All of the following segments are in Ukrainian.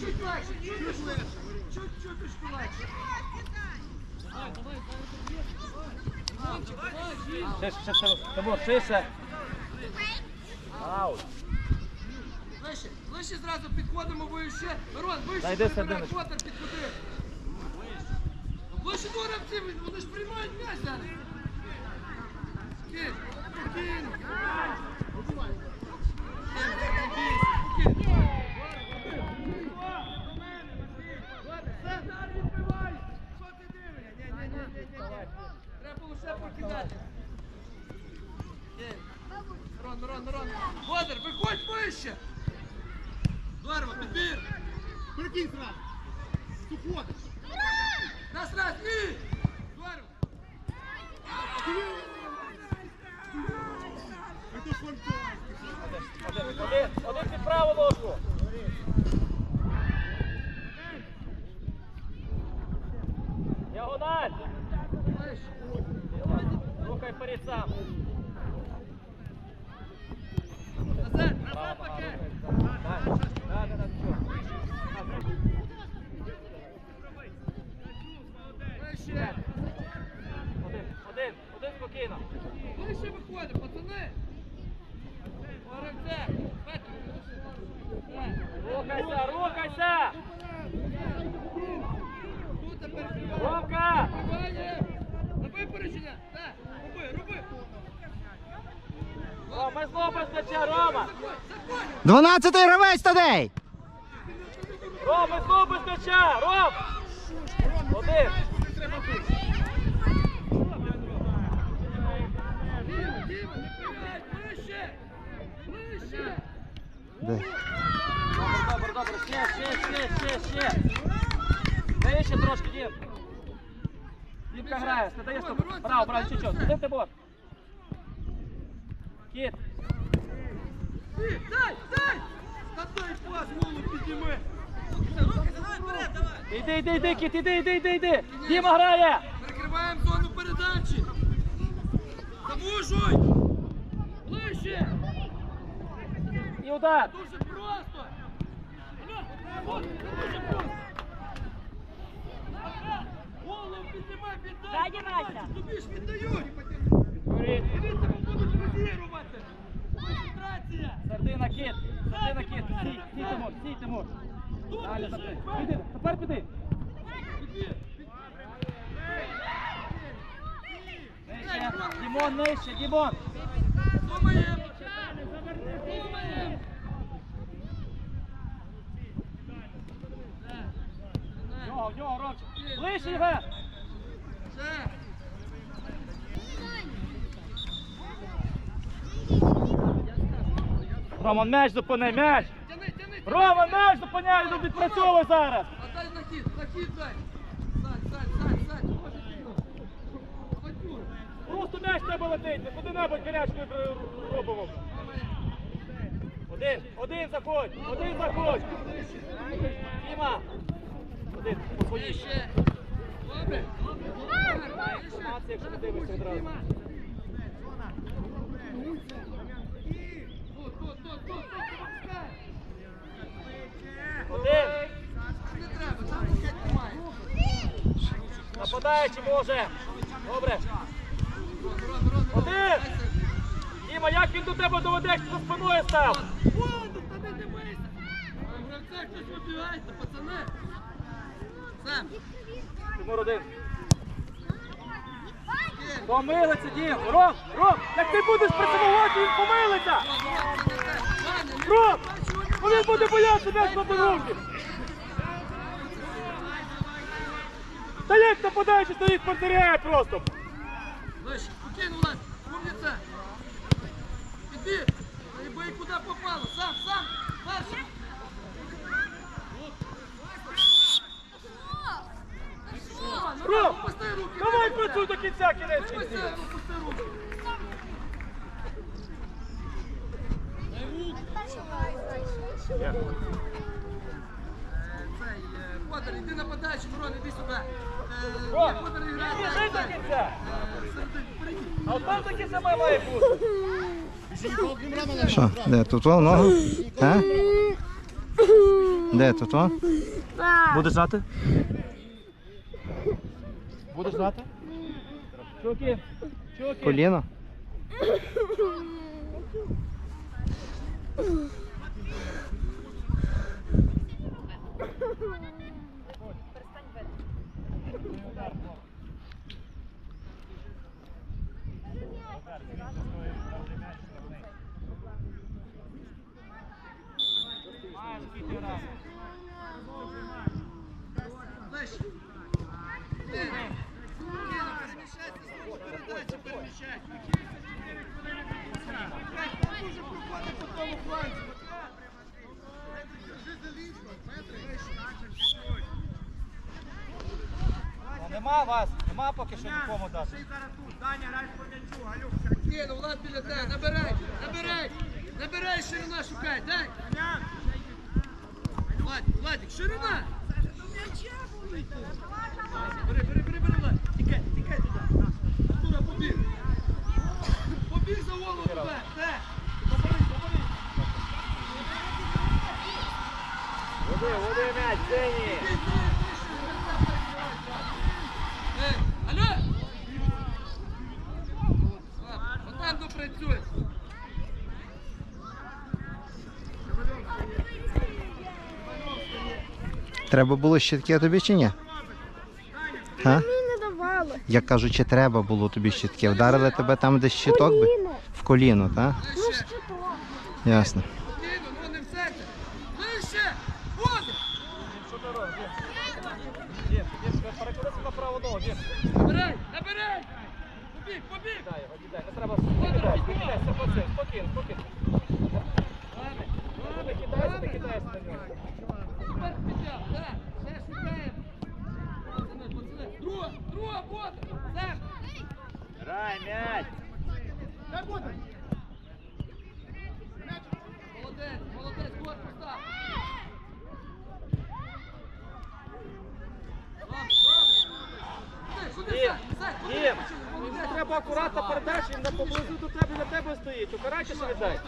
чуть легше, чуть легше. Чуть, чуточку легше. Шише, шише, Тимур, шише. Аут. Ближче, ближче зразу підходимо вище. Мирон, вище, прибирай. Котер, підходи. Ближче до гравців, вони ж приймають м'яч зараз. Кid, спокійно. Треба було ще покидати. Кid. Мирон. Водер, виходь вище. Здорово, підбір. Прикинь сразу. Сухот! Раз, раз, і! Здорово. Один під праву ножку. 12-й гравець Тадей! Ром, ми знову без м'яча! Ром! Один! Де? Добре, добре, ще, ще, ще, ще, ще! Вище трошки, Дім! Дімка грає, ти даєш, браво, браво, ще чого, де ти бор? Кіт! Дай, дай. Та дай пас, голову підніми. Іди, іди, іди, кіт, іди, іди, іди, іди! Діма грає! Перекриваємо зону передачі. Замужуй. Ближче. І удар! Дуже просто. Дуже просто. Голову піднімай, віддай. Тобі ж віддають. Тебе будуть розігрувати. Сердина, кіт! Сердина, кіт! Стій, стій, Тимур, стій, Тимур! Далі, запри. Піди, тепер піди! Нижче! Дімон, нижче, Дімон! Думаємо. Думаємо. В нього, Ромчик! Ближче, Євген! Роман, м'яч зупини, м'яч! Роман, м'яч зупиняй, ну відпрацьовуй зараз! Дай накид, накид дай. Сань, Сань, Сань, Сань. Просто м'яч треба летить, не куди-небудь гарячкою робимо. Один, один заходь, один заходь. Діма. Один, походіть. Ще. Добре. Інформація, якщо не дивишся одразу. Тут, тут, тут, тут, тут, пропускай. Один, Не треба, там пакет немає. Нападаючи може. Добре. Один. Діма, як він до тебе доведе, як за спиною став? Гравця хтось вибігається, пацани. Помилиться, Дім. Ром, Ром, як ти будеш працювати, він помилиться. Ром, він буде боятися м'яч на руки. Та як нападаючи стоїть, спостерігає просто. Вище, спокійно, Влад, умниця. Іди, не бий, куди попало, сам, сам, перший. Ром, давай працюй до кінця кінець. Опусти руки. Цей, е, іди на подачу, Мирон, іди сюди. Е, Ром, ні, Бодер грає. біжи до кінця. е, середині, перейди. А от там таке саме має бути. Що? Де тут воно? А? Де тут, о? Будеш жати? Будеш жати? Чуки, чуки. Коліно? Ближче. Нема вас, нема поки що нікому дати. Кіно, Влад біля тебе, набирай, набирай, набирай, ширина шукай, дай. Влад, Владик, ширина. Бери, Треба було щитки тобі чи ні? А? Мені не давали. Я кажу, чи треба було тобі щитки? Вдарили тебе там, де щиток би? Коліно. В коліно, так? Ну що то? Ясно. Набирай, набирай. Побіг, побіг. Спокійно, спокійно. Ладно, ладно, кидайся, не кидайся на нього. Тепер підняв, так, ще шукаємо. Пацани, пацани, друга, друга, вода. Так. Грай, м'яч. Молодець, молодець, год постав. Добре, добре. Сюди, Дім, сядь, сядь, куди Дім, ти почав? мені Молодець. треба акуратна передача, він на поблизу до тебе, на тебе стоїть. Укарайся, віддай.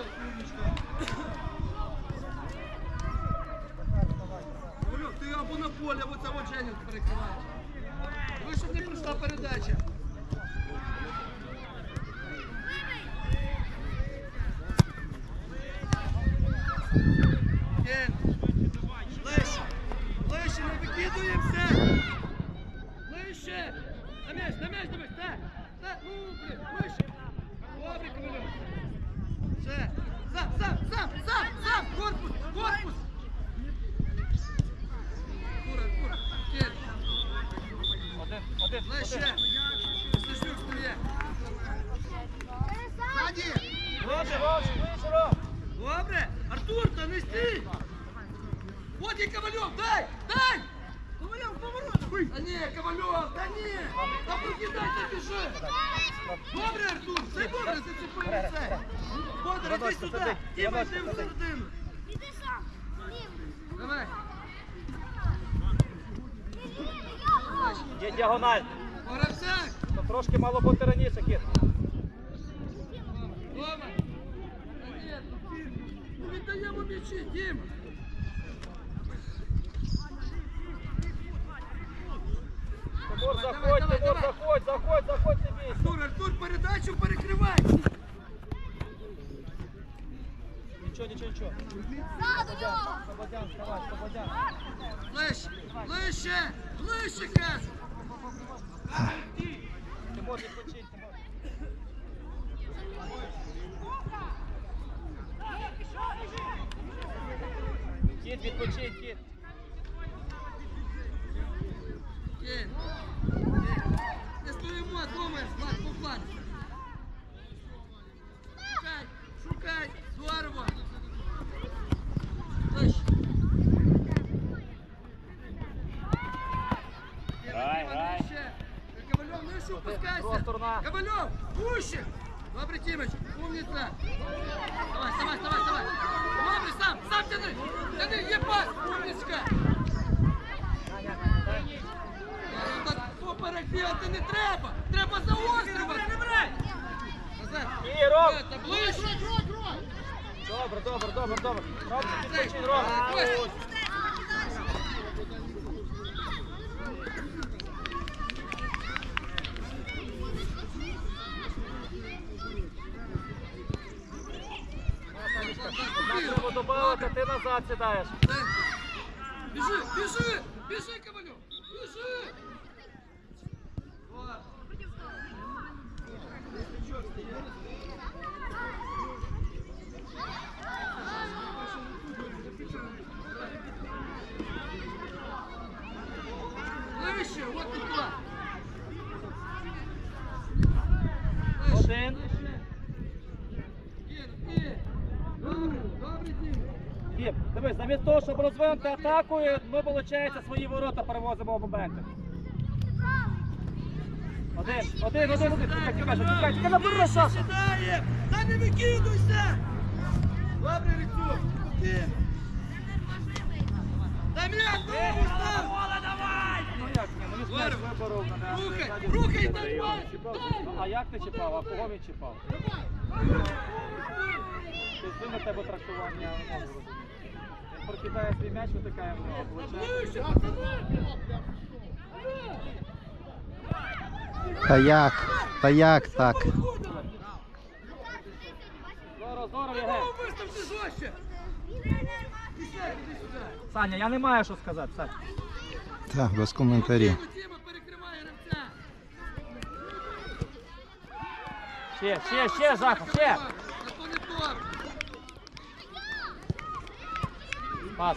Говорю, ти або на полі, або це от Женю перекриваєш. Ви щоб не прийшла передача. Кен, ближче, ближче, не викидуємося. Ближче. На м'яч, на м'яч, дивись, так, так, ну, блін, ближче. Добре, Ковальов. Все, сам, сам, сам, сам, сам, корпус, корпус. Кура, кура, Кен, Один, один, ближче. один. Слежук стоє. Вище, вище, вище, Ром. Добре, Артур, та не стій. Вот є Ковальов, дай, дай. Ковальов, поворот. Та ні, Ковальов, та ні. Та прокидай, та біжи. Добре, Артур, все добре, зацепив іди сюди. Діма, йди в середину. Іди сам. Давай. Є діагональ. Горавцяк. Трошки мало бути раніше, кіт. Дома. Ну віддаємо м'ячі, Діма. Тимур, заходь, Тимур, заходь, заходь, заходь, не бійся. Артур, Артур, передачу перекривай. Нічого, нічого, нічого. Слободян, вставай, Слободян. Ближче, ближче, ближче, кажу. Тимур, відпочинь, Тимур. Кіт, відпочинь, кіт. Кінь. Не стоїмо, думаєш, Влад, по плану. Шукай, шукай, здорово. Ближче. Грай, грай. Нижче. Ковальов, ну що, Друга пускайся. сторона. Ковальов, пуще. Добре, Тимоч, умниця. Давай, давай, давай, давай. Добре, сам, сам тяни. Тяни, є умничка. Поперек бігати не треба. Треба заострювати. Назад. Ні, Ром. Та ближче. Добре, добре, добре, добре. Ромчик, Цей, відпочинь, Ром. Володя, ти назад сідаєш. Біжи, біжи, біжи, Ковальов, біжи. Вище, вот туда. Один. Добре, добре, Дім. Дім, дивись, замість того, щоб розвинути атаку, ми, виходить, свої ворота перевозимо в моменти. Один, один, один, один. Тікай, тікай, тікай, тікай, набери. Сідає! Та не викидуйся! Добре, Рицюк! Ти! Дам'ян, ногу став! Рухай, рухай, давай! А як ти чіпав? А кого він чіпав? Ти з ними тебе трактування не можу зрозуміти. Прокидає свій м'яч, витикає в нього. Влучає. Ближче, пацани! Та як? Та як так? Здорово, здорово, жорстче! Саня, я не маю що сказати, Сань. Так, без коментарів. Ще, ще, ще, Жака, ще. А то не то! Пас.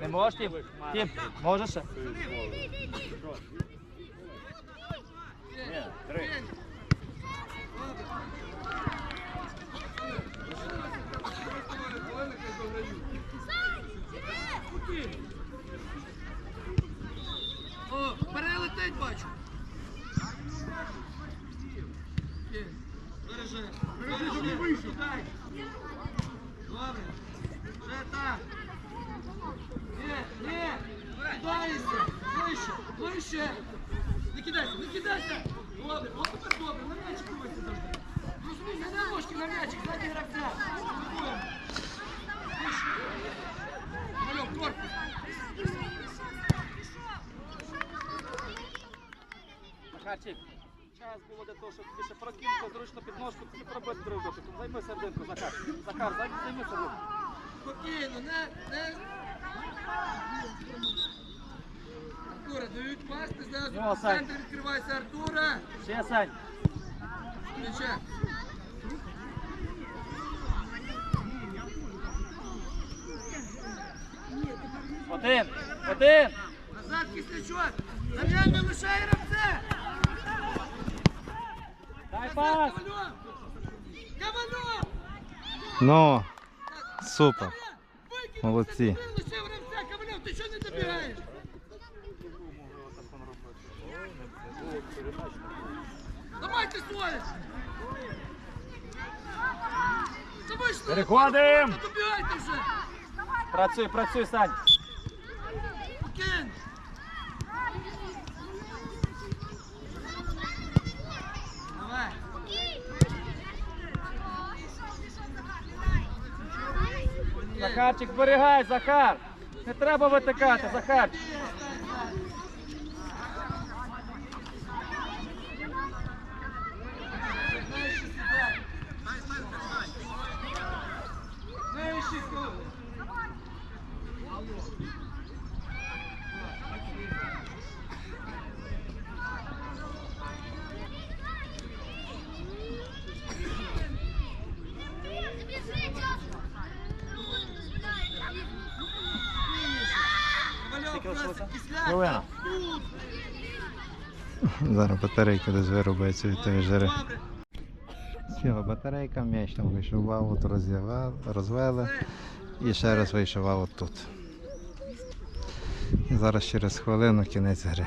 Не можеш, Тім? Тім, можеш ще? О, перелетить, бачу. Є. Бережи. Бережи. Кидай. Добре. Вже так. Ні, ні. Кидаєшся. Ближче, ближче. Не кидайся, не кидайся. Добре, от тепер добре. На м'ячик дивися завжди. Розумій, не на ножки, на м'ячик. Корпус. Захарчик, час було для того, щоб більше прокинути зручно підножку і пробити другу дотику. Займи серединку, Захар. Захар, займи, займи серединку. Спокійно, не, не. Артура, дають пас, ти зразу Ну, в Сань. центр відкривайся, Артура. Ще, Сань. М'яча. Один, один. Назад кислячок. Дам'ян не лишай гравця. Дай пас. Ковальов. Ну, супер. Молодці. ти чого не добігаєш? Давайте своє. Давай, що? Переходим. Працюй, працюй, Сань. Кін. Давай. Захарчик, зберігай, Захар. Не треба витикати, Захар. Нижче, коли. Тут. Зараз батарейка десь виробиться від тої жари. Сіла батарейка, м'яч там вийшов от розвели і ще раз вийшов от тут. Зараз через хвилину кінець гри.